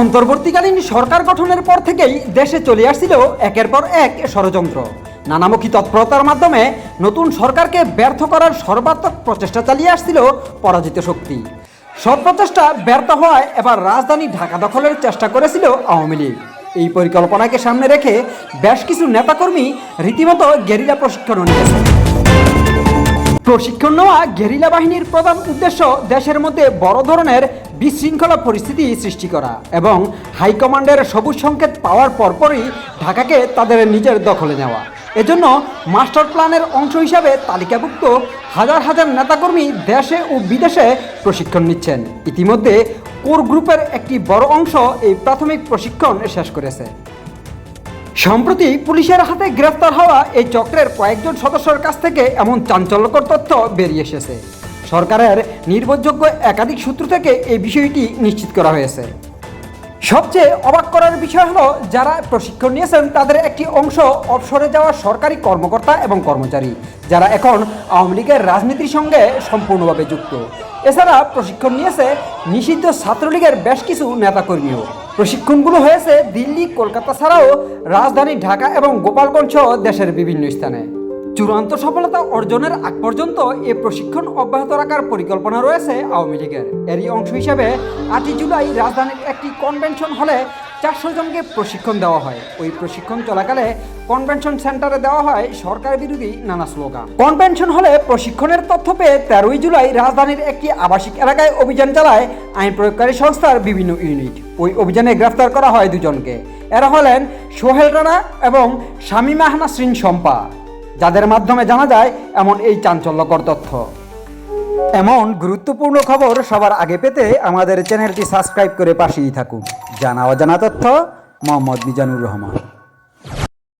অন্তর্বর্তীকালীন সরকার গঠনের পর থেকেই দেশে চলে আসছিল একের পর এক ষড়যন্ত্র। নানামুখী তৎপরতার মাধ্যমে নতুন সরকারকে ব্যর্থ করার সর্বাত্মক প্রচেষ্টা চালিয়ে আসছিল পরাজিত শক্তি। সব প্রচেষ্টা ব্যর্থ হওয়ায় এবার রাজধানী ঢাকা দখলের চেষ্টা করেছিল আওয়ামী লীগ। এই পরিকল্পনাকে সামনে রেখে বেশ কিছু নেতাকর্মী রীতিমতো গেরিলা প্রশিক্ষণও নিয়েছে প্রশিক্ষণ নেওয়া গেরিলা বাহিনীর প্রধান উদ্দেশ্য দেশের মধ্যে বড় ধরনের বিশৃঙ্খলা পরিস্থিতি সৃষ্টি করা এবং হাইকমান্ডের সবুজ সংকেত পাওয়ার পরপরই ঢাকাকে তাদের নিজের দখলে নেওয়া। এজন্য মাস্টার প্ল্যানের অংশ হিসাবে তালিকাভুক্ত হাজার হাজার নেতাকর্মী দেশে ও বিদেশে প্রশিক্ষণ নিচ্ছেন। ইতিমধ্যে কোর গ্রুপের একটি বড় অংশ এই প্রাথমিক প্রশিক্ষণ শেষ করেছে। সম্প্রতি পুলিশের হাতে গ্রেফতার হওয়া এই চক্রের কয়েকজন সদস্যের কাছ থেকে এমন চাঞ্চল্যকর তথ্য বেরিয়ে এসেছে। সরকারের নির্ভরযোগ্য একাধিক সূত্র থেকে এই বিষয়টি নিশ্চিত করা হয়েছে। সবচেয়ে অবাক করার বিষয় হলো, যারা প্রশিক্ষণ নিয়েছেন, তাদের একটি অংশ অবসরে যাওয়া সরকারি কর্মকর্তা এবং কর্মচারী, যারা এখন আওয়ামী লীগের রাজনীতির সঙ্গে সম্পূর্ণভাবে যুক্ত। এছাড়া প্রশিক্ষণ নিয়েছে নিষিদ্ধ ছাত্রলীগের বেশ কিছু নেতাকর্মীও। প্রশিক্ষণগুলো হয়েছে দিল্লি, কলকাতা ছাড়াও রাজধানী ঢাকা এবং গোপালগঞ্জ দেশের বিভিন্ন স্থানে। চূড়ান্ত সফলতা অর্জনের আগ পর্যন্ত এ প্রশিক্ষণ অব্যাহত রাখার পরিকল্পনা রয়েছে আওয়ামী লীগের। এরই অংশ হিসেবে আটই জুলাই রাজধানীর একটি কনভেনশন হলে চারশো জনকে প্রশিক্ষণ দেওয়া হয়। ওই প্রশিক্ষণ চলাকালে কনভেনশন সেন্টারে দেওয়া হয় সরকার বিরোধী নানা স্লোগান। কনভেনশন হলে প্রশিক্ষণের তথ্য পেয়ে তেরোই জুলাই রাজধানীর একটি আবাসিক এলাকায় অভিযান চালায় আইন প্রয়োগকারী সংস্থার বিভিন্ন ইউনিট। ওই অভিযানে গ্রেফতার করা হয় দুজনকে। এরা হলেন সোহেল রানা এবং শামীমা নাসরিন শম্পা। যাদের মাধ্যমে জানা যায় এমন এই চাঞ্চল্যকর তথ্য। এমন গুরুত্বপূর্ণ খবর সবার আগে পেতে আমাদের চ্যানেলটি সাবস্ক্রাইব করে পাশেই থাকুন। জানা অজানা তথ্য, মোহাম্মদ মিজানুর রহমান।